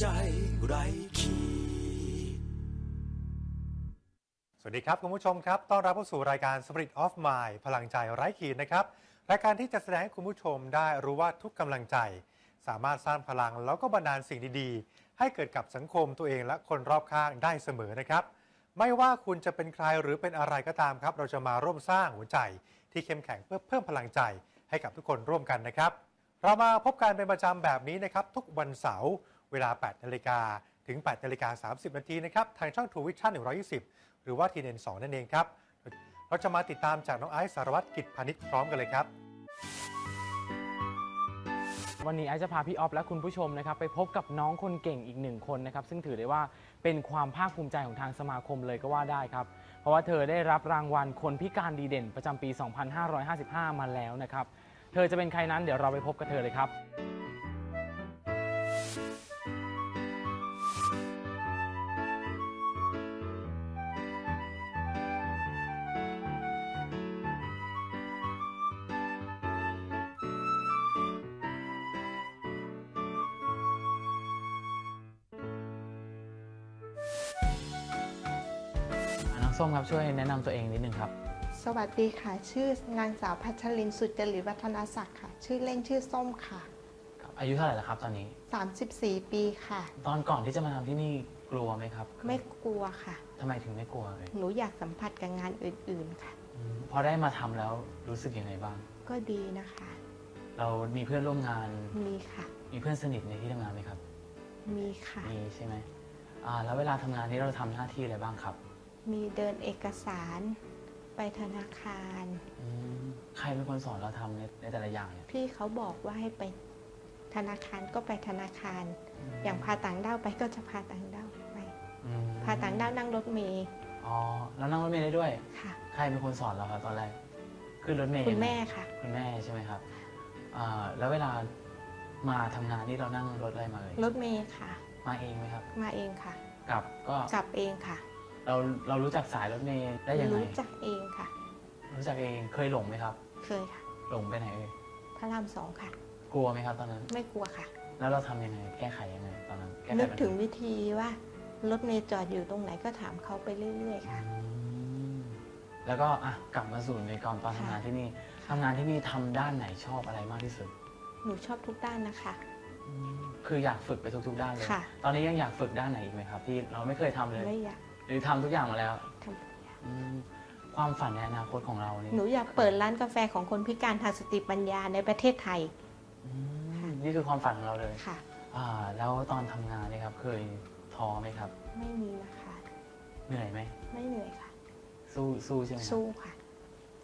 ใจไรขีสวัสดีครับ คุณผู้ชมครับ ต้อนรับเข้าสู่รายการ Spirit of Mind พลังใจไร้ขีดนะครับ รายการที่จะแสดงให้คุณผู้ชมได้รู้ว่าทุกกำลังใจ สามารถสร้างพลังแล้วก็บันดาลสิ่งดีๆ ให้เกิดกับสังคมตัวเองและคนรอบข้างได้เสมอนะครับ ไม่ว่าคุณจะเป็นใครหรือเป็นอะไรก็ตามครับ เราจะมาร่วมสร้างหัวใจที่เข้มแข็งเพื่อเพิ่มพลังใจให้กับทุกคนร่วมกันนะครับ เรามาพบกันเป็นประจำแบบนี้นะครับ ทุกวันเสาร์ เวลา 8 นาฬิกาถึง 8 นาฬิกา 30 นาทีนะครับ ทางช่องทูวิชั่น 120 หรือว่าทีเนน2นั่นเองครับ เราจะมาติดตามจากน้องไอซ์สารวัตรกิจพานิชพร้อมกันเลยครับ วันนี้ไอซ์จะพาพี่ออฟและคุณผู้ชมนะครับไปพบกับน้องคนเก่งอีกหนึ่งคนนะครับ ซึ่งถือได้ว่าเป็นความภาคภูมิใจของทางสมาคมเลยก็ว่าได้ครับ เพราะว่าเธอได้รับรางวัลคนพิการดีเด่นประจำปี 2555 มาแล้วนะครับ เธอจะเป็นใครนั้นเดี๋ยวเราไปพบกับเธอเลยครับ ส้มครับช่วยแนะนำตัวเองนิดนึงครับ สวัสดีค่ะ ชื่อนางสาวพัชรินทร์สุจริตวัฒนศักดิ์ค่ะ ชื่อเล่นชื่อส้มค่ะอายุเท่าไหร่แล้วครับตอนนี้ 34 ปีค่ะ ตอนก่อนที่จะมาทำที่นี่กลัวไหมครับไม่กลัวค่ะ ทำไมถึงไม่กลัวเลยหนูอยากสัมผัสกับงานอื่นๆค่ะ อืมพอได้มาทำแล้วรู้สึกยังไงบ้าง ก็ดีนะคะ เรามีเพื่อนร่วมงาน มีค่ะ มีเพื่อนสนิทในที่ทำงานไหมครับ มีค่ะ มีใช่ไหมอ่าแล้วเวลาทำงานนี้เราทำหน้าที่อะไรบ้างครับ มีเดินเอกสารไปธนาคาร อืมใครเป็นคนสอนเราทำในในแต่ละอย่างเนี่ยพี่เขาบอกว่าให้ไปธนาคารก็ไปธนาคาร อย่างพาต่างด้าวไปก็จะพาต่างด้าวไป อืมพาต่างด้าวนั่งรถเมล์อ๋อแล้วนั่งรถเมล์ได้ด้วย ค่ะ ใครเป็นคนสอนเราครับตอนแรกขึ้นรถเมล์คุณยังไงแม่ค่ะ คุณแม่ใช่ไหมครับอ่าแล้วเวลามาทำงานนี่เรานั่งรถอะไรมาเลยรถเมล์ค่ะ มาเองไหมครับ มาเองค่ะ กลับก็กลับเองค่ะ เราเรารู้จักสายรถเมล์ได้ยังไง รู้จักเองค่ะ รู้จักเองเคยหลงไหมครับ เคยค่ะ หลงไปไหนเอ่ยพระรามสองค่ะ กลัวไหมครับตอนนั้น ไม่กลัวค่ะ แล้วเราทำยังไง แก้ไขยังไงตอนนั้นแก้ไขนึกปัญหาถึงวิธีว่ารถเมล์จอดอยู่ตรงไหนก็ถามเขาไปเรื่อย ๆ ค่ะ อืมแล้วก็อะกลับมาสู่ในกองตอนทำงานที่นี่ทำงานที่นี่ทำด้านไหนชอบอะไรมากที่สุด หนูชอบทุกด้านนะคะ คืออยากฝึกไปทุกๆด้านเลย ค่ะ ตอนนี้ยังอยากฝึกด้านไหนอีกไหมครับ ที่เราไม่เคยทำเลย ไม่อยาก หรือทำทุกอย่างมาแล้วทำทุกอย่างอืมความฝันในอนาคตของเรานี่หนูอยากเปิดร้านกาแฟของคนพิการทางสติปัญญาในประเทศไทยอืมนี่คือความฝันของเราเลย ค่ะ อ่า แล้วตอนทำงานเนี่ยครับ เคยท้อไหมครับ ไม่มีนะคะ เหนื่อยไหม ไม่เหนื่อยค่ะ สู้สู้ใช่ไหมครับ สู้ค่ะ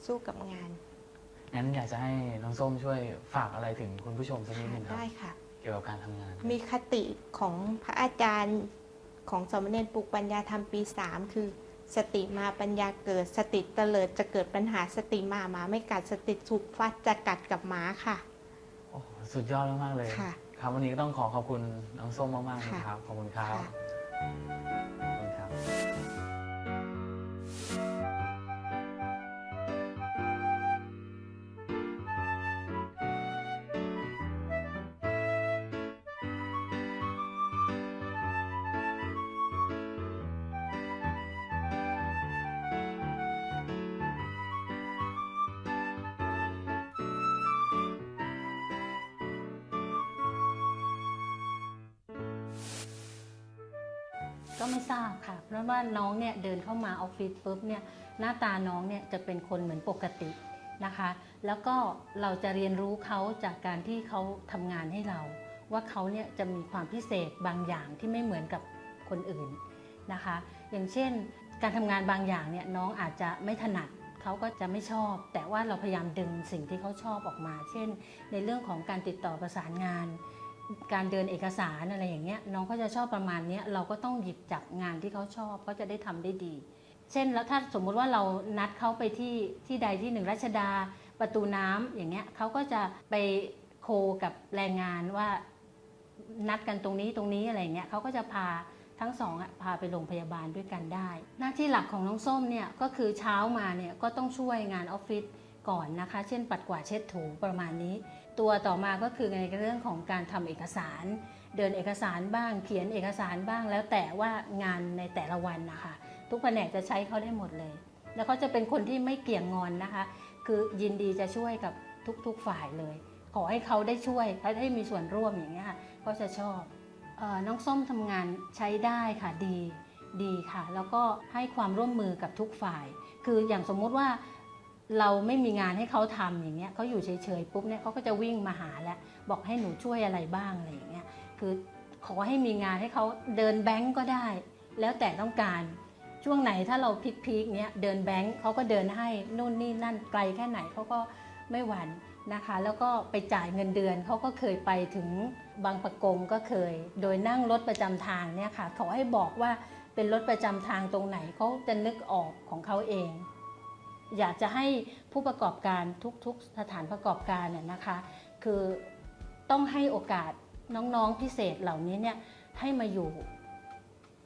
สู้กับงานงั้นอยากจะให้น้องส้มช่วยฝากอะไรถึงคุณผู้ชมสักนิดหนึ่งครับ ได้ค่ะ เกี่ยวกับการทำงาน มีคติของพระอาจารย์ ของสมณเณรปลุกปัญญาธรรมปี 3 คือ สติมาปัญญาเกิดสติเตลิดจะเกิดปัญหาสติมาหมาไม่กัดสติถูกฟัดจะกัดกับหมาค่ะโอ้โหสุดยอดมากๆเลย ค่ะ ครับวันนี้ก็ต้องขอขอบคุณน้องส้มมากๆเลยค่ะครับขอบคุณครับ ก็ไม่ทราบค่ะ เพราะว่าน้องเนี่ยเดินเข้ามาออฟฟิศปุ๊บเนี่ยหน้าตาน้องเนี่ยจะเป็นคนเหมือนปกตินะคะ แล้วก็เราจะเรียนรู้เขาจากการที่เขาทำงานให้เรา ว่าเขาเนี่ยจะมีความพิเศษบางอย่างที่ไม่เหมือนกับคนอื่นนะคะ อย่างเช่น การทำงานบางอย่างเนี่ยน้องอาจจะไม่ถนัดเขาก็จะไม่ชอบ แต่ว่าเราพยายามดึงสิ่งที่เขาชอบออกมา เช่น ในเรื่องของการติดต่อประสานงาน การเดินเอกสารอะไรอย่างเงี้ยน้องเขาจะชอบประมาณเนี้ยเราก็ต้องหยิบจับงานที่เขาชอบก็จะได้ทำได้ดี เช่นแล้วถ้าสมมุติว่าเรานัดเขาไปที่ที่ใดที่หนึ่งรัชดาประตูน้ำอย่างเงี้ยเขาก็จะไปโคกับแรงงานว่านัดกันตรงนี้ตรงนี้อะไรเงี้ยเขาก็จะพาทั้งสองพาไปโรงพยาบาลด้วยกันได้ หน้าที่หลักของน้องส้มเนี่ยก็คือเช้ามาเนี่ยก็ต้องช่วยงานออฟฟิศก่อนนะคะ เช่นปัดกวาดเช็ดถูประมาณนี้ ตัวต่อมาก็คือในเรื่องของการทำเอกสาร เดินเอกสารบ้าง เขียนเอกสารบ้าง แล้วแต่ว่างานในแต่ละวันนะคะ ทุกแผนกจะใช้เขาได้หมดเลย แล้วเขาจะเป็นคนที่ไม่เกี่ยงงอนนะคะ คือยินดีจะช่วยกับทุกๆฝ่ายเลย ขอให้เขาได้ช่วยเขาได้มีส่วนร่วมอย่างเงี้ยค่ะก็จะชอบออน้องส้มทำงานใช้ได้ค่ะดีดีค่ะ แล้วก็ให้ความร่วมมือกับทุกฝ่าย คืออย่างสมมุติว่า เราไม่มีงานให้เขาทำอย่างเงี้ยเขาอยู่เฉยๆปุ๊บเนี่ยเขาก็จะวิ่งมาหาแล้วบอกให้หนูช่วยอะไรบ้างอะไรอย่างเงี้ยคือขอให้มีงานให้เขาเดินแบงก์ก็ได้ แล้วแต่ต้องการช่วงไหนถ้าเราพีคๆเนี้ยเดินแบงก์เขาก็เดินให้นู่นนี่นั่นไกลแค่ไหนเขาก็ไม่หวั่นนะคะ แล้วก็ไปจ่ายเงินเดือนเขาก็เคยไปถึงบางประกงก็เคย โดยนั่งรถประจำทางเนี่ยค่ะขอให้บอกว่าเป็นรถประจำทางตรงไหนเขาจะนึกออกของเขาเอง อยากจะให้ผู้ประกอบการทุกๆ สถานประกอบการเนี่ยนะคะ คือต้องให้โอกาสน้องๆพิเศษเหล่านี้เนี่ยให้มาอยู่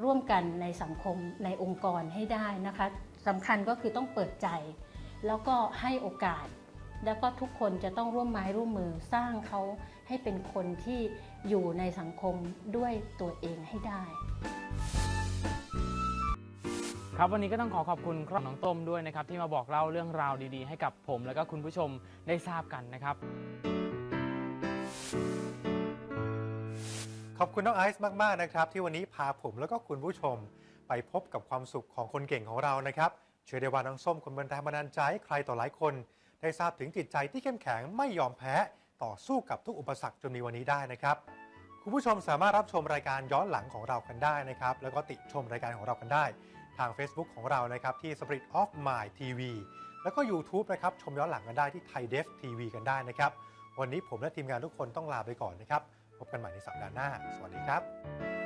ร่วมกันในสังคมในองค์กรให้ได้นะคะสำคัญก็คือต้องเปิดใจ แล้วก็ให้โอกาส แล้วก็ทุกคนจะต้องร่วมไม้ร่วมมือสร้างเขาให้เป็นคนที่อยู่ในสังคมด้วยตัวเองให้ได้ ครับวันนี้ก็ต้องขอขอบคุณครอบน้องต้มด้วยนะครับที่มาบอกเล่าเรื่องราวดีๆ ให้กับผม แล้วก็คุณผู้ชมได้ทราบกันนะครับ ขอบคุณน้องไอซ์มากๆนะครับ ที่วันนี้พาผมแล้วก็คุณผู้ชม ไปพบกับความสุขของคนเก่งของเรานะครับเชื่อได้ว่าน้องส้มคนบันแรงบันดาลใจให้ใครต่อหลายคน ได้ทราบถึงจิตใจที่เข้มแข็งไม่ยอมแพ้ต่อสู้กับทุกอุปสรรคจนมีวันนี้ได้นะครับ คุณผู้ชมสามารถรับชมรายการย้อนหลังของเรากันได้นะครับ แล้วก็ติชมรายการของเรากันได้ ทาง Facebook ของเรานะครับที่ Spirit of My TV แล้วก็ YouTube นะครับชมย้อนหลังกันได้ที่ Thai Def TV กันได้นะครับ วันนี้ผมและทีมงานทุกคนต้องลาไปก่อนนะครับ พบกันใหม่ในสัปดาห์หน้า สวัสดีครับ